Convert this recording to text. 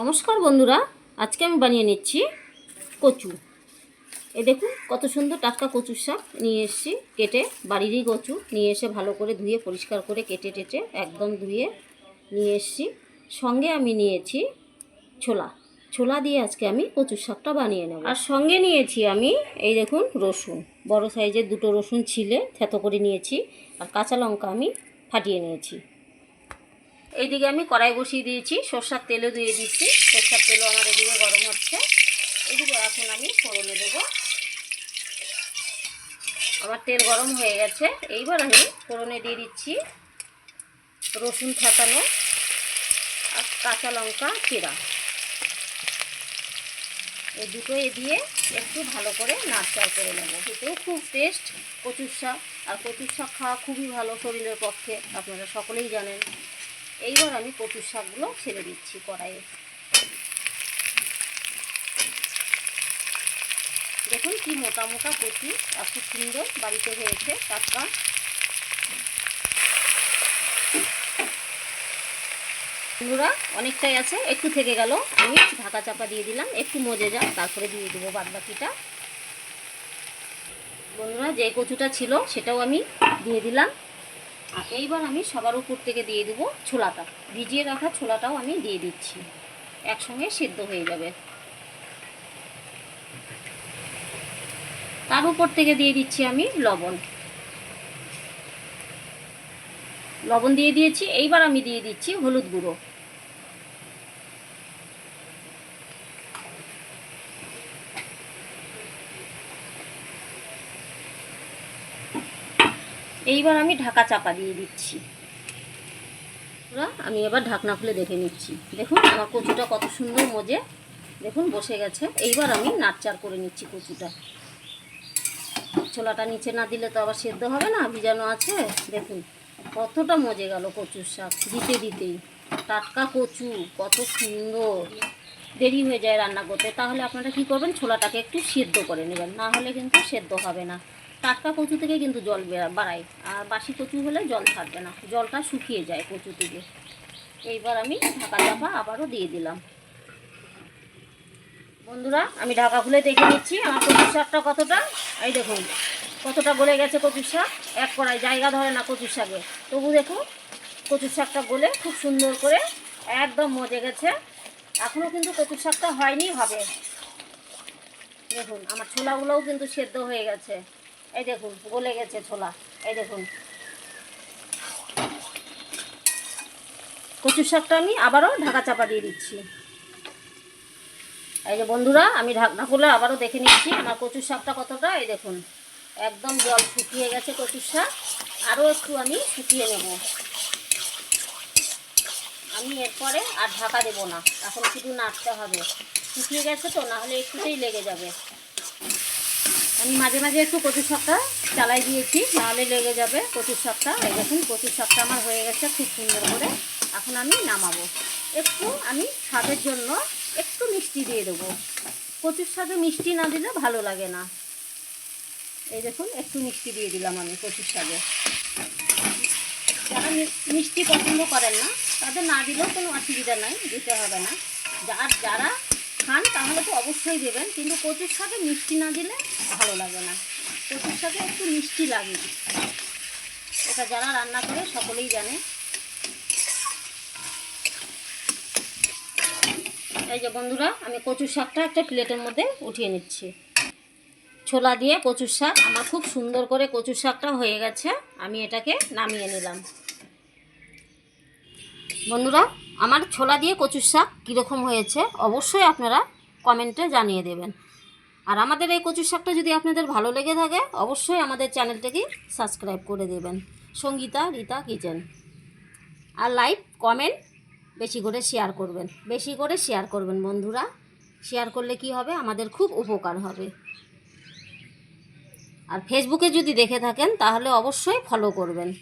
নমস্কার বন্ধুরা, আজকে আমি বানিয়ে নিচ্ছি কচু। এ দেখুন, কত সুন্দর টাটকা কচুর শাক নিয়ে এসেছি, কেটে বাড়িরই কচু নিয়ে এসে ভালো করে ধুয়ে, পরিষ্কার করে কেটে টেটে একদম ধুয়ে নিয়ে এসেছি। সঙ্গে আমি নিয়েছি ছোলা। ছোলা দিয়ে আজকে আমি কচুর শাকটা বানিয়ে নেব। আর সঙ্গে নিয়েছি আমি, এই দেখুন, রসুন। বড় সাইজের দুটো রসুন ছিলে, থেতো করে নিয়েছি। আর কাঁচা লঙ্কা আমি ফাটিয়ে নিয়েছি। এইদিকে আমি কড়াই বসিয়ে দিয়েছি, সর্ষার তেলও দিয়ে দিচ্ছি, সর্ষার তেলও আমার এদিকে গরম হচ্ছে। এদিকে এখন আমি ফোড়নে দেবো। আমার তেল গরম হয়ে গেছে, এইবার আমি ফোড়নে দিয়ে দিচ্ছি রসুন ফাটানো আর কাঁচা লঙ্কা চিরা। এই দুটো এ দিয়ে একটু ভালো করে নাড়চাড় করে নেব। এতেও খুব টেস্ট কচুর শাক। আর কচুর শাক খাওয়া খুবই ভালো শরীরের পক্ষে, আপনারা সকলেই জানেন। এইবার আমি কচুর শাকগুলো ছেড়ে দিচ্ছি কড়াইয়ে। দেখুন কি মোটা মোটা কচু খুব সুন্দর বাড়িতে হয়েছে টাটকা। বন্ধুরা, অনেকটাই আছে, একটু থেকে গেল। আমি ঢাকা চাপা দিয়ে দিলাম, একটু মজে যাক, তারপরে দিয়ে দেবো বাদ বাকিটা বন্ধুরা, যে কচুটা ছিল, সেটাও আমি দিয়ে দিলাম। আর এইবার আমি সবার উপর থেকে দিয়ে দেবো ছোলাটা। ভিজিয়ে রাখা ছোলাটাও আমি দিয়ে দিচ্ছি। একসঙ্গে সেদ্ধ হয়ে যাবে। তার উপর থেকে দিয়ে দিচ্ছি আমি লবণ। লবণ দিয়ে দিয়েছি। এইবার আমি দিয়ে দিচ্ছি হলুদ গুঁড়ো। এইবার আমি ঢাকা চাপা দিয়ে দিচ্ছি। বন্ধুরা, আমি এবার ঢাকনা খুলে দেখে নিচ্ছি। দেখুন আমার কচুটা কত সুন্দর মজে। দেখুন বসে গেছে। এইবার আমি নাড়চার করে নিচ্ছি কচুটা। ছোলাটা নিচে না দিলে তো আবার সেদ্ধ হবে না ভিজানো আছে। দেখুন কতটা মজে গেল কচুর শাক দিতে দিতেই। টাটকা কচু কত সুন্দর। দেরি হয়ে যায় রান্না করতে। তাহলে আপনারা কি করবেন? ছোলাটাকে একটু সেদ্ধ করে নেবেন। না হলে কিন্তু সেদ্ধ হবে না। টাটকা কচু থেকে কিন্তু জল বাড়ায় আর বাসি কচু হলে জল থাকবে না। জলটা শুকিয়ে যায় কচু থেকে। এইবার আমি ঢাকা চাপা আবারও দিয়ে দিলাম। বন্ধুরা, আমি ঢাকা খুলে দেখে নিচ্ছি আমার কচুর শাকটা কতটা। এই দেখুন, কতটা গলে গেছে কচুর শাক। এক কড়াই জায়গা ধরে না কচুর শাকে। তবু দেখুন, কচুর শাকটা গলে খুব সুন্দর করে একদম মজে গেছে। এখনও কিন্তু কচুর শাকটা হয়নি হবে দেখুন, আমার ছোলাগুলোও কিন্তু সেদ্ধ হয়ে গেছে। এই দেখুন, গলে গেছে ছোলা। এই দেখুন। কচুর শাকটা আমি আবারও ঢাকা চাপা দিয়ে দিচ্ছি। এই যে বন্ধুরা, আমি ঢাকনা খুলে আবারও দেখে নিচ্ছি আমার কচুর শাকটা কতটা। এই দেখুন, একদম জল শুকিয়ে গেছে কচুর শাক। আরও একটু আমি শুকিয়ে নেব। আমি এরপরে আর ঢাকা দেব না। এখন শুধু নাড়তে হবে। শুকিয়ে গেছে তো, নাহলে একটুতেই লেগে যাবে। আমি মাঝে মাঝে একটু কচুর শাকটা চালাই দিয়েছি, নাহলে লেগে যাবে কচুর শাকটা। এই দেখুন, কচুর শাকটা আমার হয়ে গেছে খুব সুন্দর করে। এখন আমি নামাবো। একটু আমি স্বাদের জন্য একটু মিষ্টি দিয়ে দেবো। কচুর শাকে মিষ্টি না দিলে ভালো লাগে না। এই দেখুন, একটু মিষ্টি দিয়ে দিলাম আমি কচুর শাকে যারা মিষ্টি পছন্দ করেন না, তাদের না দিলেও কোনো অসুবিধা নাই, দিতে হবে না। যার যারা খান, তাহলে তো অবশ্যই দেবেন। কিন্তু কচুর শাকে মিষ্টি না দিলে ভালো লাগে না। কচুর শাকে একটু মিষ্টি লাগে। এটা যারা রান্না করে সকলেই জানে। এই যে বন্ধুরা, আমি কচুর শাকটা একটা প্লেটের মধ্যে উঠিয়ে নিচ্ছি। ছোলা দিয়ে কচুর শাক, আমার খুব সুন্দর করে কচুর শাকটা হয়ে গেছে। আমি এটাকে নামিয়ে নিলাম। বন্ধুরা আমার ছোলা দিয়ে কচুর শাক কীরকম হয়েছে অবশ্যই আপনারা কমেন্টে জানিয়ে দেবেন। আর আমাদের এই কচুর শাকটা যদি আপনাদের ভালো লেগে থাকে, অবশ্যই আমাদের চ্যানেলটাকে সাবস্ক্রাইব করে দেবেন। সঙ্গীতা, রীতা কিচেন। আর লাইক, কমেন্ট বেশি করে শেয়ার করবেন। বেশি করে শেয়ার করবেন বন্ধুরা। শেয়ার করলে কি হবে? আমাদের খুব উপকার হবে। আর ফেসবুকে যদি দেখে থাকেন, তাহলে অবশ্যই ফলো করবেন।